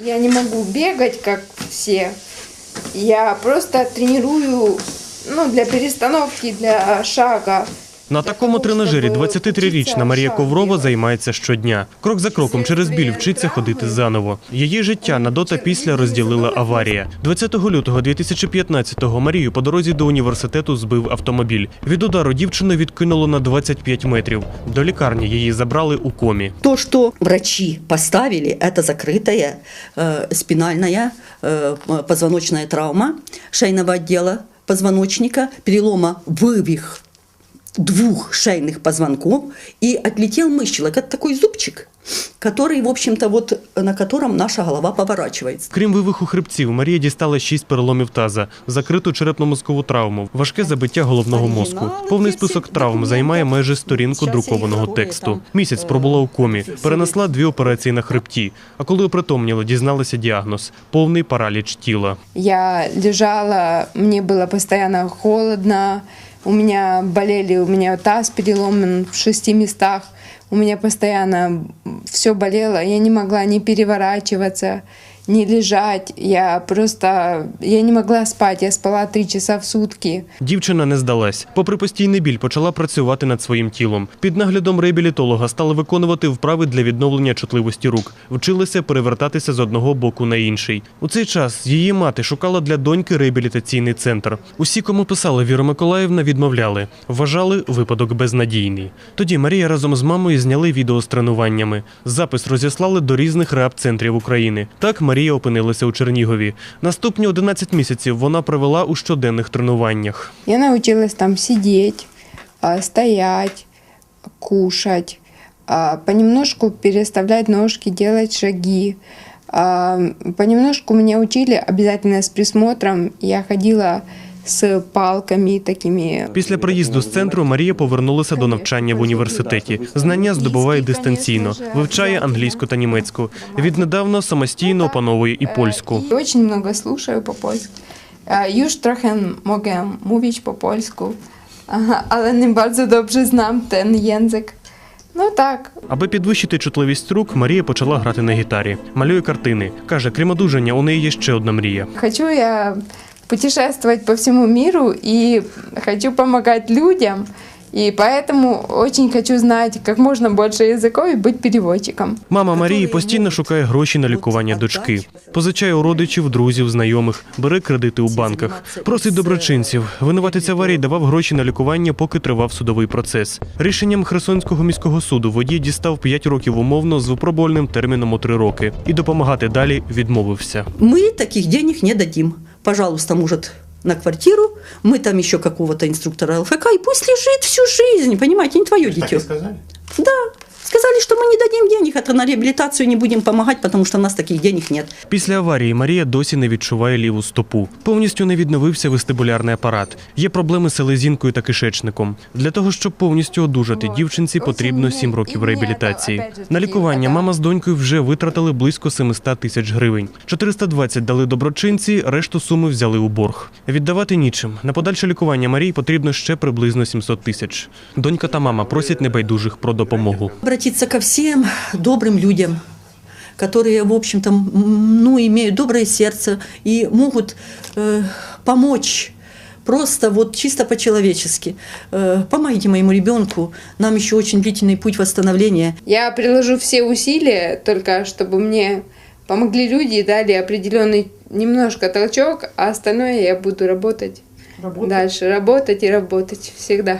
Я не могу бегать, как все. Я просто тренирую ну, для перестановки, для шага. На такому тренажері 23-річна Марія Коврова займається щодня. Крок за кроком через біль вчиться ходити заново. Її життя на до та після розділила аварія. 20 лютого 2015-го Марію по дорозі до університету збив автомобіль. Від удару дівчину відкинуло на 25 метрів. До лікарні її забрали у комі. То, что врачи поставили, это закрытая э, спинальная э, позвоночная травма шейного отдела позвоночника, перелома вывих двух шейных позвонков и отлетел мышчелок. Это такой зубчик, который, в общем-то, вот на котором наша голова поворачивается. Крім вивиху хребців, Марія дістала шість переломів таза, закриту черепно-мозкову травму, важке забиття головного мозку. Повний список травм займає майже сторінку друкованого тексту. Місяць пробула у комі, перенесла дві операції на хребті. А коли опритомніла, дізналася діагноз повний параліч тіла. Я лежала, мне было постоянно холодно, у меня болели, у меня таз переломан в шести местах, у меня постоянно все болело, я не могла ни переворачиваться, ни лежать, я просто, я не могла спать, я спала три часа в сутки. Дівчина не здалась. Попри постійний біль, почала працювати над своїм тілом. Під наглядом реабілітолога стала виконувати вправи для відновлення чутливості рук. Вчилася перевертатися з одного боку на інший. У цей час її мати шукала для доньки реабілітаційний центр. Усі, кому писала Віра Миколаївна, відмовляли. Вважали випадок безнадійний. Тоді Марія разом з мамою зняли відео з тренуваннями. Запис розіслали до різних реаб-центрів України. Так Марія опинилася у Чернігові. Наступні 11 місяців вона провела у щоденних тренуваннях. Я навчилась там сидіти, стояти, а, понемножку переставляти ножки, робити шаги. Понемножку меня учили обязательно с присмотром. Я ходила с палками такими. Після приїзду з центру Марія повернулася до навчання в університеті. Знання здобуває дистанційно, вивчає англійську та німецьку. Віднедавна самостійно опановує і польську. Е, Очень много слушаю по-польськи. Е, Już trochę mogę mówić po polsku, Ага, але не bardzo dobrze znam ten język. Ну так, Аби підвищити чутливість рук, Марія почала грати на гітарі, малює картини. каже, крім одужання, у неї є ще одна мрія. Хочу я путешествовать по всему миру и хочу помогать людям. И поэтому очень хочу знать как можно больше языков и быть переводчиком. Мама Марії постійно шукає гроші на лікування дочки, позичає у родичів, друзів, знайомих, бере кредити у банках, просить доброчинців. Винуватець аварії давав гроші на лікування, поки тривав судовий процес. Рішенням Херсонського міського суду водій дістав 5 років умовно з випробувальним терміном у 3 роки і допомагати далі відмовився. Мы таких денег не дадим. Пожалуйста, может, на квартиру, мы там еще какого-то инструктора ЛФК, и пусть лежит всю жизнь, понимаете, не твое Так и сказали? Да, сказали, что мы не дадим денег, это на реабилитацию не будем помогать, потому что у нас таких денег нет. Після аварії Марія досі не відчуває ліву стопу. Повністю не відновився вестибулярний апарат. Є проблеми з селезінкою та кишечником. Для того, щоб повністю одужати, дівчинці потрібно 7 років реабілітації. На лікування мама з донькою вже витратили близько 700 тисяч гривень. 420 дали доброчинці, решту суми взяли у борг. Віддавати нічим. На подальше лікування Марії потрібно ще приблизно 700 тисяч. Донька та мама просять небайдужих про допомогу. Обратиться ко всем добрым людям, которые, в общем-то, ну, имеют доброе сердце и могут э, помочь просто вот чисто по-человечески. Э, помогите моему ребенку, нам еще очень длительный путь восстановления. Я приложу все усилия, только чтобы мне помогли люди и дали определенный немножко толчок, а остальное я буду работать, дальше, работать и работать всегда.